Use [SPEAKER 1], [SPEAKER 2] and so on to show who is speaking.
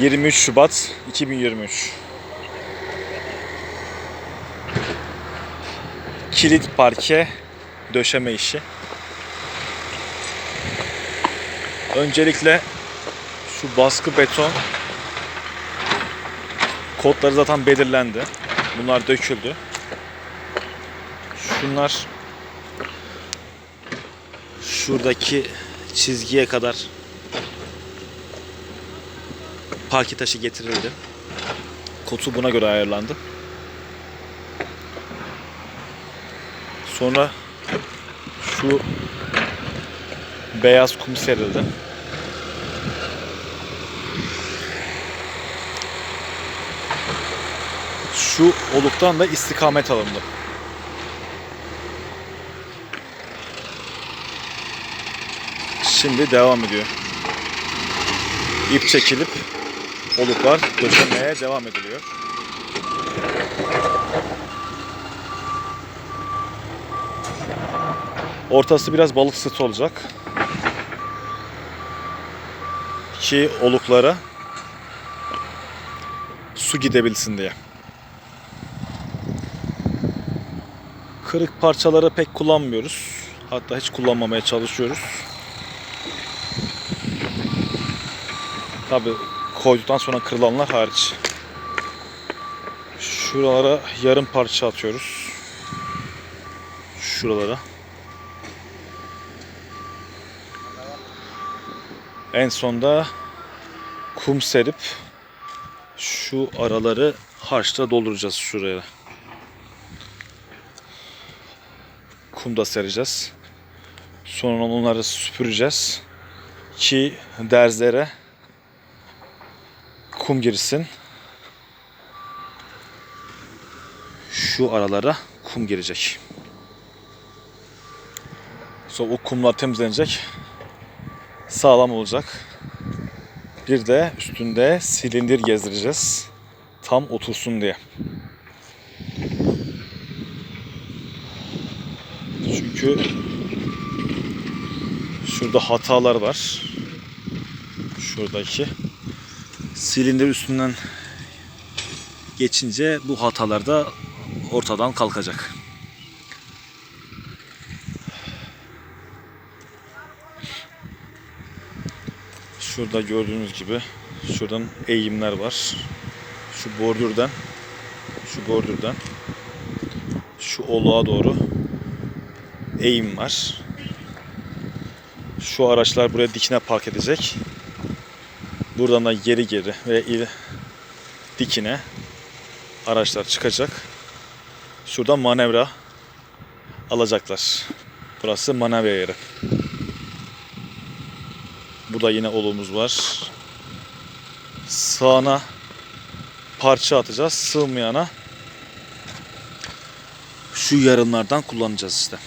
[SPEAKER 1] 23 Şubat 2023. Kilit parke döşeme işi. Öncelikle şu baskı beton kodları zaten belirlendi. Bunlar döküldü. Şunlar şuradaki çizgiye kadar parke taşı getirildi. Kotu buna göre ayarlandı. Sonra şu beyaz kum serildi. Şu oluktan da istikamet alındı. Şimdi devam ediyor. İp çekilip oluklar döşemeye devam ediliyor. Ortası biraz balık sıtı olacak. Ki oluklara su gidebilsin diye. Kırık parçaları pek kullanmıyoruz. Hatta hiç kullanmamaya çalışıyoruz. Tabi koyduktan sonra kırılanlar hariç. Şuralara yarım parça atıyoruz. Şuralara. En sonda kum serip şu araları harçla dolduracağız şuraya. Kum da sereceğiz. Sonra onları süpüreceğiz ki derzlere kum girsin. Şu aralara kum girecek. Sonra o kumlar temizlenecek. Sağlam olacak. Bir de üstünde silindir gezdireceğiz. Tam otursun diye. Çünkü şurada hatalar var. Şuradaki silindir üstünden geçince bu hatalar da ortadan kalkacak. Şurada gördüğünüz gibi şuradan eğimler var. Şu bordürden şu bordürden şu oluğa doğru eğim var. Şu araçlar buraya dikine park edecek. Buradan da geri geri ve il dikine araçlar çıkacak. Şuradan manevra alacaklar. Burası manevra yeri. Burada yine olumuz var. Sağına parça atacağız. Sığmayana şu yarınlardan kullanacağız işte.